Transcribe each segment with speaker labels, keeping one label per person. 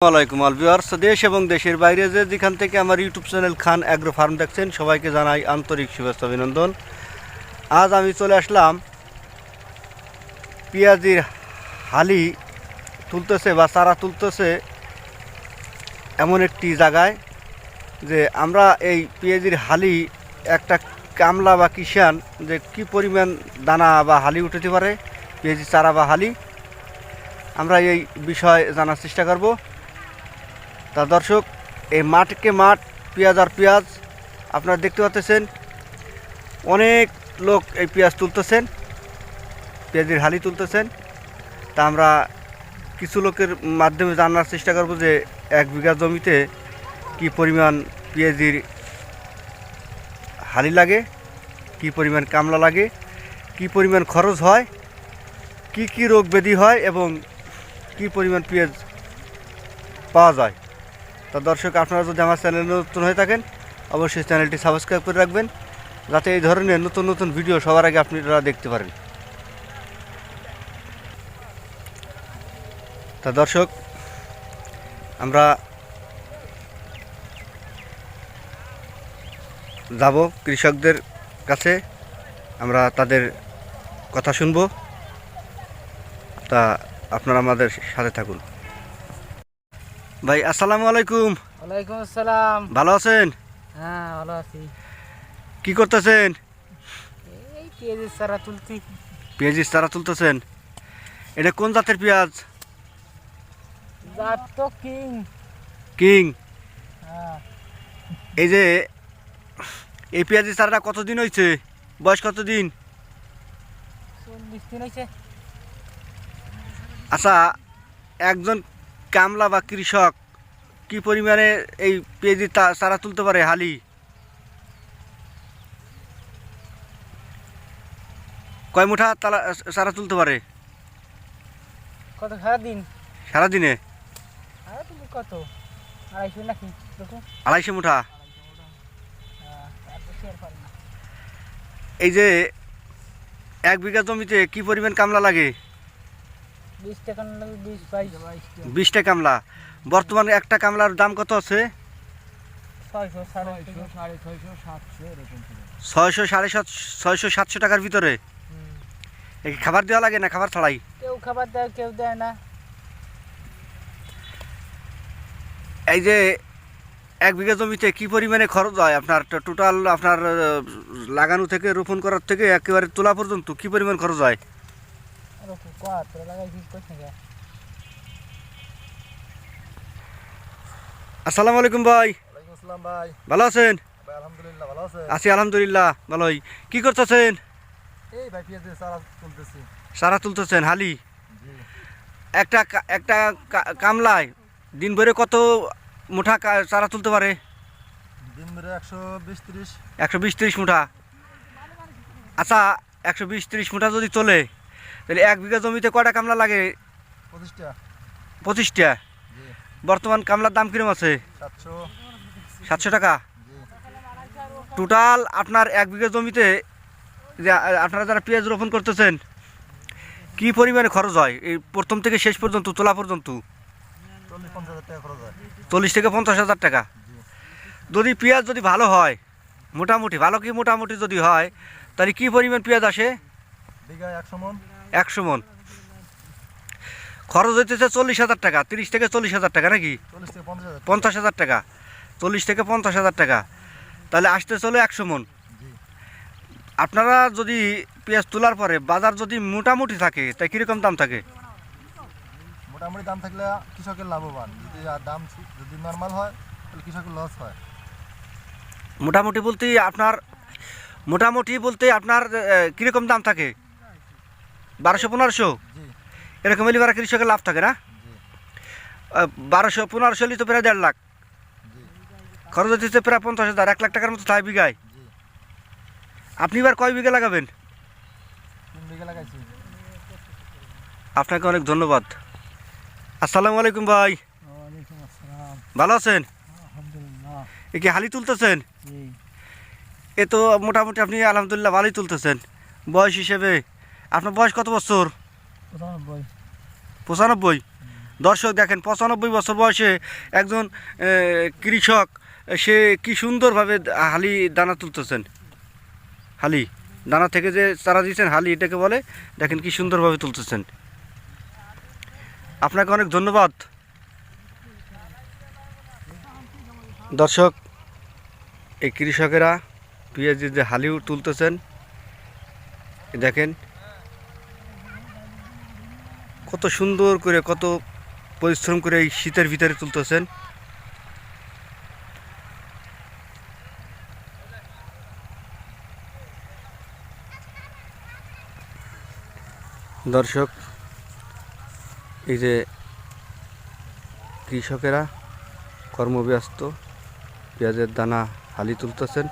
Speaker 1: আসসালামাইকুম আল ভিউয়ার্স দেশ এবং দেশের বাইরে যে যেখান থেকে আমার YouTube channel Khan agro farm দেখছেন, সবাইকে জানাই আন্তরিক শুভেচ্ছা, অভিনন্দন। আজ আমি চলে আসলাম পেঁয়াজির হালি তুলতেছে বা চারা তুলতেছে এমন একটি জায়গায় যে আমরা এই পেঁয়াজির হালি একটা কামলা বা কিষান যে কি পরিমাণ দানা বা হালি উঠতে পারে, পেঁয়াজি চারা বা হালি, আমরা এই বিষয় জানার চেষ্টা করব। তা দর্শক, এই মাঠকে মাঠ, পেঁয়াজ আর পেঁয়াজ আপনারা দেখতে পাচ্ছেন, অনেক লোক এই পেঁয়াজ তুলতেছেন, পেঁয়াজের হালি তুলতেছেন। তা আমরা কিছু লোকের মাধ্যমে জানার চেষ্টা করব যে এক বিঘা জমিতে কি পরিমাণ পেঁয়াজির হালি লাগে, কি পরিমাণ কামলা লাগে, কি পরিমাণ খরচ হয়, কি কি রোগ ব্যাধি হয় এবং কি পরিমাণ পেঁয়াজ পাওয়া যায়। তা দর্শক, আপনারা যদি আমার চ্যানেল নতুন হয়ে থাকেন, অবশ্যই চ্যানেলটি সাবস্ক্রাইব করে রাখবেন, যাতে এই ধরনের নতুন নতুন ভিডিও সবার আগে আপনারা দেখতে পারেন। তা দর্শক, আমরা যাব কৃষকদের কাছে, আমরা তাদের কথা শুনব। তা আপনারা আমাদের সাথে থাকুন। ভাই আসসালামু আলাইকুম।
Speaker 2: ওয়ালাইকুম আসসালাম।
Speaker 1: ভালো আছেন?
Speaker 2: হ্যাঁ ভালো আছি।
Speaker 1: কি করতেছেন?
Speaker 2: এই পেঁয়াজের চারা তুলছি।
Speaker 1: পেঁয়াজির চারা তুলতেছেন? এটা কোন জাতের পেঁয়াজ?
Speaker 2: জাত তো কিং।
Speaker 1: কিং।
Speaker 2: হ্যাঁ।
Speaker 1: এই যে এই পেঁয়াজির চারাটা কতদিন হয়েছে বয়স কতদিন?
Speaker 2: চল্লিশ দিন হয়েছে
Speaker 1: আচ্ছা একজন কামলা বা কৃষক কি পরিমাণে এই পেঁয়াজির তা- চারা তুলতে পারে হালি? কয় মুঠা তালা চারা তুলতে পারে?
Speaker 2: কত সারাদিন?
Speaker 1: সারাদিনে?
Speaker 2: কত? আড়াইশো নাকি?
Speaker 1: আড়াইশো মুঠা? এই যে এক বিঘা জমিতে কি পরিমাণ কামলা লাগে
Speaker 2: বিশ টাকা না লাগে বিশ বাইশ বাইশ
Speaker 1: বিশটা কামলা বর্তমানে একটা কামলার দাম কত আছে?
Speaker 2: ছয়শো সাড়ে
Speaker 1: সাত ছয়শো সাতশো টাকার ভিতরে? খাবার দেওয়া লাগে না খাবার ছাড়াই?
Speaker 2: কেউ খাবার দেয় কেউ দেয় না।
Speaker 1: এই যে এক বিঘা জমিতে কি পরিমাণে খরচ হয় আপনার? টোটাল আপনার লাগানো থেকে রোপণ করার থেকে একেবারে তোলা পর্যন্ত কি পরিমাণ খরচ হয়?
Speaker 2: এরকম কর তোরা লাগাইছিস কোথায় গা
Speaker 1: আসসালামু আলাইকুম ভাই।
Speaker 3: ওয়ালাইকুম আসসালাম ভাই।
Speaker 1: ভালো আছেন?
Speaker 3: ভাই আলহামদুলিল্লাহ ভালো আছে
Speaker 1: আছি আলহামদুলিল্লাহ ভালোই। কি করতেছেন?
Speaker 3: এই ভাই পেঁয়াজের চারা তুলতেছি।
Speaker 1: সারা তুলতেছেন হালি? একটা একটা কামলায় দিন ভরে কত মুঠা চারা তুলতে পারে?
Speaker 3: দিন ধরে একশো বিশ ত্রিশ।
Speaker 1: একশো বিশ তিরিশ মুঠা। আচ্ছা একশো বিশ তিরিশ মুঠা যদি চলে তাহলে এক বিঘা জমিতে কটা কামলা লাগে?
Speaker 3: পঁচিশটা।
Speaker 1: পঁচিশটা? বর্তমান কামলার দাম কিরম আছে?
Speaker 3: সাতশো।
Speaker 1: টাকা? টোটাল আপনার এক বিঘা জমিতে যে আপনারা যারা পেঁয়াজ রোপণ করতেছেন কি পরিমাণে খরচ হয়? এই প্রথম থেকে শেষ পর্যন্ত তোলা পর্যন্ত?
Speaker 3: চল্লিশ
Speaker 1: থেকে পঞ্চাশ হাজার টাকা? যদি পেঁয়াজ যদি ভালো হয় মোটামুটি ভালো কি মোটামুটি যদি হয় তাহলে কি পরিমাণ পেঁয়াজ আসে?
Speaker 3: একশো মন
Speaker 1: একশো মন। খরচ হইতেছে চল্লিশ হাজার টাকা তিরিশ থেকে চল্লিশ হাজার টাকা নাকি?
Speaker 3: পঞ্চাশ হাজার
Speaker 1: টাকা। চল্লিশ থেকে পঞ্চাশ হাজার টাকা। তাহলে আসতে চলে একশো মন। আপনারা যদি পেঁয়াজ তোলার পরে বাজার যদি মোটামুটি থাকে তাই কীরকম দাম থাকে?
Speaker 3: মোটামুটি দাম থাকলে কৃষকের লাভবান। যদি দাম যদি নর্মাল হয় তাহলে কৃষকের লস হয়।
Speaker 1: মোটামুটি বলতে আপনার মোটামুটি বলতে আপনার কীরকম দাম থাকে? বারোশো পনেরোশো? এরকম হলে এবার কৃষকের লাভ থাকে না? বারোশো পনেরোশো হলে তো প্রায় দেড় লাখ। খরচ হচ্ছে প্রায় পঞ্চাশ হাজার এক লাখ টাকার মতো তাই বিঘায়। আপনি এবার কয় বিঘা লাগাবেন? আপনাকে অনেক ধন্যবাদ। আসসালামু আলাইকুম ভাই। ভালো আছেন? এ কি হালি তুলতেছেন? এ তো মোটামুটি আপনি আলহামদুলিল্লাহ ভালোই তুলতেছেন। বয়স হিসেবে আপনার বয়স কত বছর?
Speaker 2: পঁচানব্বই।
Speaker 1: পঁচানব্বই? দর্শক দেখেন পঁচানব্বই বছর বয়সে একজন কৃষক সে কি সুন্দরভাবে হালি দানা তুলতেছেন? হালি? দানা থেকে যে চারা দিয়েছেন হালি এটাকে বলে? দেখেন কি সুন্দরভাবে তুলতেছেন। আপনাকে অনেক ধন্যবাদ। দর্শক এই কৃষকেরা পেঁয়াজের যে হালি তুলতেছেন দেখেন কত সুন্দর করে, কত পরিশ্রম করে এই শীতের ভিতরে তুলতেছেন। দর্শক, এই যে কৃষকেরা কর্মব্যস্ত, পেঁয়াজের দানা হালি তুলতেছেন।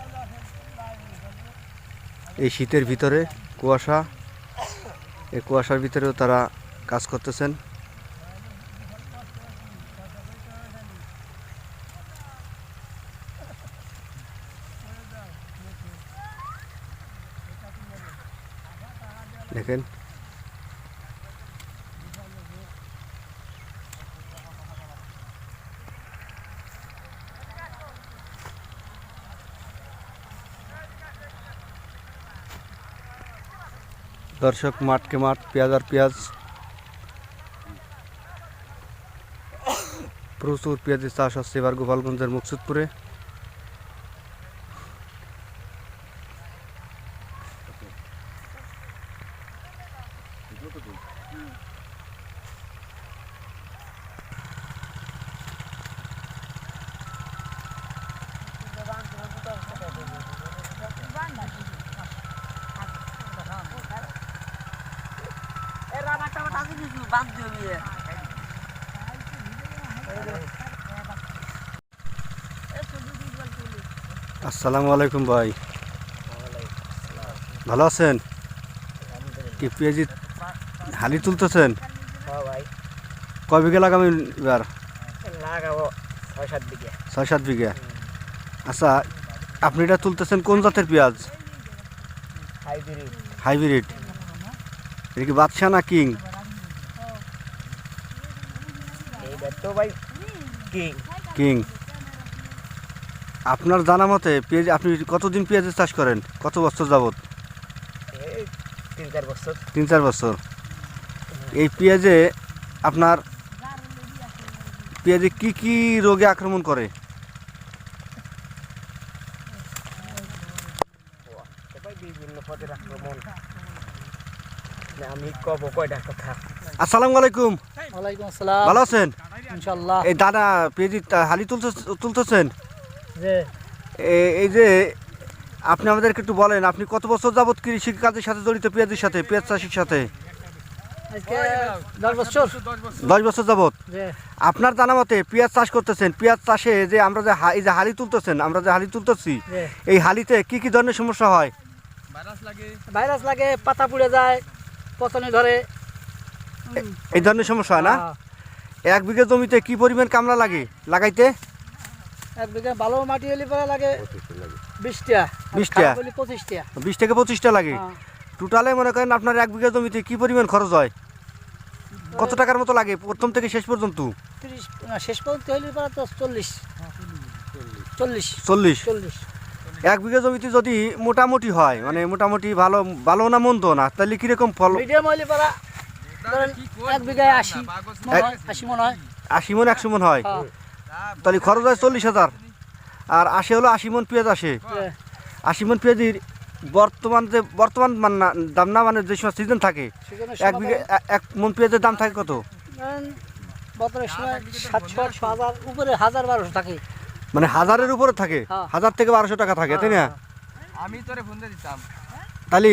Speaker 1: এই শীতের ভিতরে কুয়াশা, এই কুয়াশার ভিতরেও তারা কাজ করতেছেন? দেখেন। দর্শক মাঠকে মাঠ পেঁয়াজ আর পেঁয়াজ প্রচুর পেঁয়াজের চাষ হচ্ছে এবার গোপালগঞ্জের মুকসুদপুরে। আসসালামু আলাইকুম ভাই। ভালো আছেন? কি পেঁয়াজি হালি তুলতেছেন?
Speaker 2: ভাই।
Speaker 1: কয় বিঘা লাগাবেন এবার?
Speaker 2: ছয় সাত বিঘে।
Speaker 1: আচ্ছা আপনি এটা তুলতেছেন কোন জাতের পেঁয়াজ?
Speaker 2: হাইব্রিড।
Speaker 1: এটা কি বাদশা না কিং?
Speaker 2: তো ভাই কিং।
Speaker 1: কিং। আপনার জানা মতে পেঁয়াজ আপনি কতদিন পেঁয়াজের চাষ করেন? কত বছর যাবত
Speaker 2: এই তিন চার বছর।
Speaker 1: তিন চার বছর। এই পেঁয়াজে আপনার পেঁয়াজে কি কি রোগে আক্রমণ করে?
Speaker 2: তো ভাই বিভিন্ন পদের আক্রমণ। না, আমি কব কয়টা কথা।
Speaker 1: আসসালামু আলাইকুম। ভালো আছেন?
Speaker 2: ইনশাল্লাহ
Speaker 1: এই দাদা পেঁয়াজি হালি তুলতে তুলতেছেন? এই যে আপনি আমাদেরকে একটু বলেন আপনি কত বছর যাবত কৃষি কাজের সাথে জড়িত পেঁয়াজের সাথে পেঁয়াজ চাষির সাথে?
Speaker 2: দশ বছর।
Speaker 1: যাবত আপনার জানা মতে পেঁয়াজ চাষ করতেছেন পেঁয়াজ চাষে যে আমরা যে হা- এই যে হালি তুলতেছেন আমরা যে হালি তুলতেছি এই হালিতে কি কি ধরনের সমস্যা হয়?
Speaker 2: ভাইরাস লাগে। পাতা পুড়ে যায় পচনে ধরে।
Speaker 1: এই ধরনের সমস্যা হয় না? এক বিঘা জমিতে কি পরিমাণ কামলা লাগে? লাগাইতে?
Speaker 2: এক বিঘা ভালো মাটি হলে পরে লাগে বিশটা
Speaker 1: বিশটা?
Speaker 2: পঁচিশটা।
Speaker 1: বিশ থেকে পঁচিশটা লাগে?
Speaker 2: হ্যাঁ।
Speaker 1: টোটালে মনে করেন আপনার এক বিঘা জমিতে কি পরিমাণ খরচ হয়? কত টাকার মতো লাগে প্রথম থেকে শেষ পর্যন্ত?
Speaker 2: শেষ পর্যন্ত হইলে পরে তো চল্লিশ। চল্লিশ।
Speaker 1: চল্লিশ?
Speaker 2: চল্লিশ।
Speaker 1: এক বিঘা জমিতে যদি মোটামুটি হয় মানে মোটামুটি ভালো ভালো না মন্দ না তাহলে কীরকম ফল
Speaker 2: মিডিয়াম হইলে পরে এক বিঘায় আশি মন আশি মন হয়।
Speaker 1: আশি মন একশো মন হয়?
Speaker 2: হ্যাঁ,
Speaker 1: তাহলে খরচ হয় চল্লিশ হাজার। আর আসে হলো আশি মন পেঁয়াজ আসে।
Speaker 2: যে,
Speaker 1: আশি মন পেঁয়াজির বর্তমান যে বর্তমান না দাম না মানে যে সময় সিজন থাকে এক বিঘা এক মন পেঁয়াজের দাম থাকে কত?
Speaker 2: ধরেন সময় সাতশো আটশো হাজার উপরে হাজার বারোশো থাকে।
Speaker 1: মানে হাজারের উপরে থাকে।
Speaker 2: হ্যাঁ।
Speaker 1: হাজার থেকে বারোশো টাকা থাকে তাই না?
Speaker 4: আমি তোরে ফোন দিয়ে দিতাম।
Speaker 1: তাহলে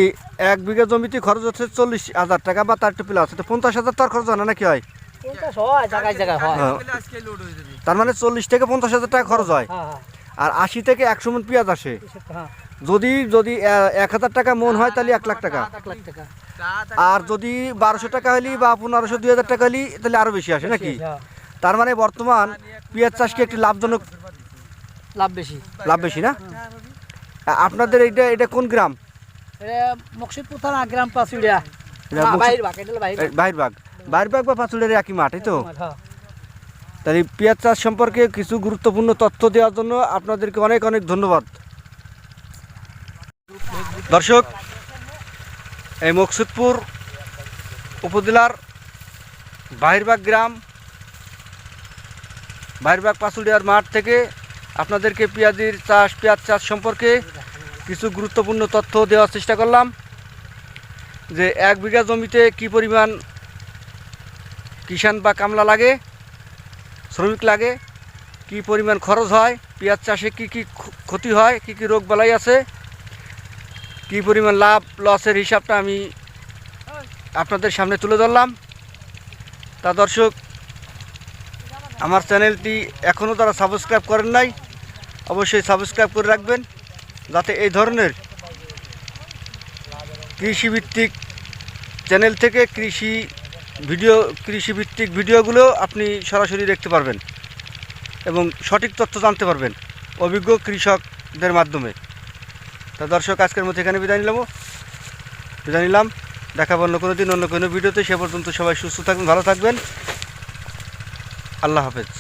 Speaker 1: এক বিঘা জমিতে খরচ হচ্ছে চল্লিশ হাজার টাকা বা তার একটু প্লাস তো পঞ্চাশ হাজার তার খরচ হয় না নাকি হয়?
Speaker 2: হয়
Speaker 1: তার মানে চল্লিশ থেকে পঞ্চাশ হাজার টাকা খরচ হয়।
Speaker 2: হ্যাঁ হ্যাঁ।
Speaker 1: আর আশি থেকে একশো মন পেঁয়াজ আসে। যদি যদি এক হাজার টাকা মন হয় তাহলে এক লাখ টাকা। আর যদি বারোশো টাকা হলি বা পনেরোশো দুই হাজার টাকা হলি তাহলে আরও বেশি আসে নাকি? তার মানে বর্তমান পেঁয়াজ চাষকে একটি লাভজনক
Speaker 2: লাভ বেশি।
Speaker 1: লাভ বেশি না? আপনাদের এইটা এটা কোন গ্রাম?
Speaker 2: এটা মকসিদপুর থানা গ্রাম পাঁচুড়িয়া।
Speaker 1: এটা মকসুদ-
Speaker 2: বাহির বাঘ এটা হলো বাহির
Speaker 1: বাগ বা পাঁচুলের একই মাঠ এই তো? পেঁয়াজ চাষ সম্পর্কে কিছু গুরুত্বপূর্ণ তথ্য দেওয়ার জন্য আপনাদেরকে অনেক অনেক ধন্যবাদ। দর্শক এই মকসুদপুর উপজেলার বাহিরবাগ গ্রাম বাহিরবাগ পাঁচুলিয়ার মাঠ থেকে আপনাদেরকে পেঁয়াজির চাষ পেঁয়াজ চাষ সম্পর্কে কিছু গুরুত্বপূর্ণ তথ্য দেওয়ার চেষ্টা করলাম যে এক বিঘা জমিতে কি পরিমাণ কিষান বা কামলা লাগে, শ্রমিক লাগে, কি পরিমাণ খরচ হয়, পেঁয়াজ চাষে কি কি ক্ষতি হয়, কি কি রোগ বালাই আছে, কি পরিমাণ লাভ, লসের হিসাবটা আমি আপনাদের সামনে তুলে ধরলাম। তা দর্শক, আমার চ্যানেলটি এখনও তারা সাবস্ক্রাইব করেন নাই, অবশ্যই সাবস্ক্রাইব করে রাখবেন। যাতে এই ধরনের কৃষিভিত্তিক চ্যানেল থেকে কৃষি ভিডিও, কৃষিভিত্তিক ভিডিওগুলো আপনি সরাসরি দেখতে পারবেন এবং সঠিক তথ্য জানতে পারবেন অভিজ্ঞ কৃষকদের মাধ্যমে। তা দর্শক, আজকের মধ্যে এখানে বিদায় নিলাম। বিদায় নিলাম। দেখাবো অন্য কোনো দিন, অন্য কোনো ভিডিওতে। সে পর্যন্ত সবাই সুস্থ থাকবেন, ভালো থাকবেন। আল্লাহ হাফেজ।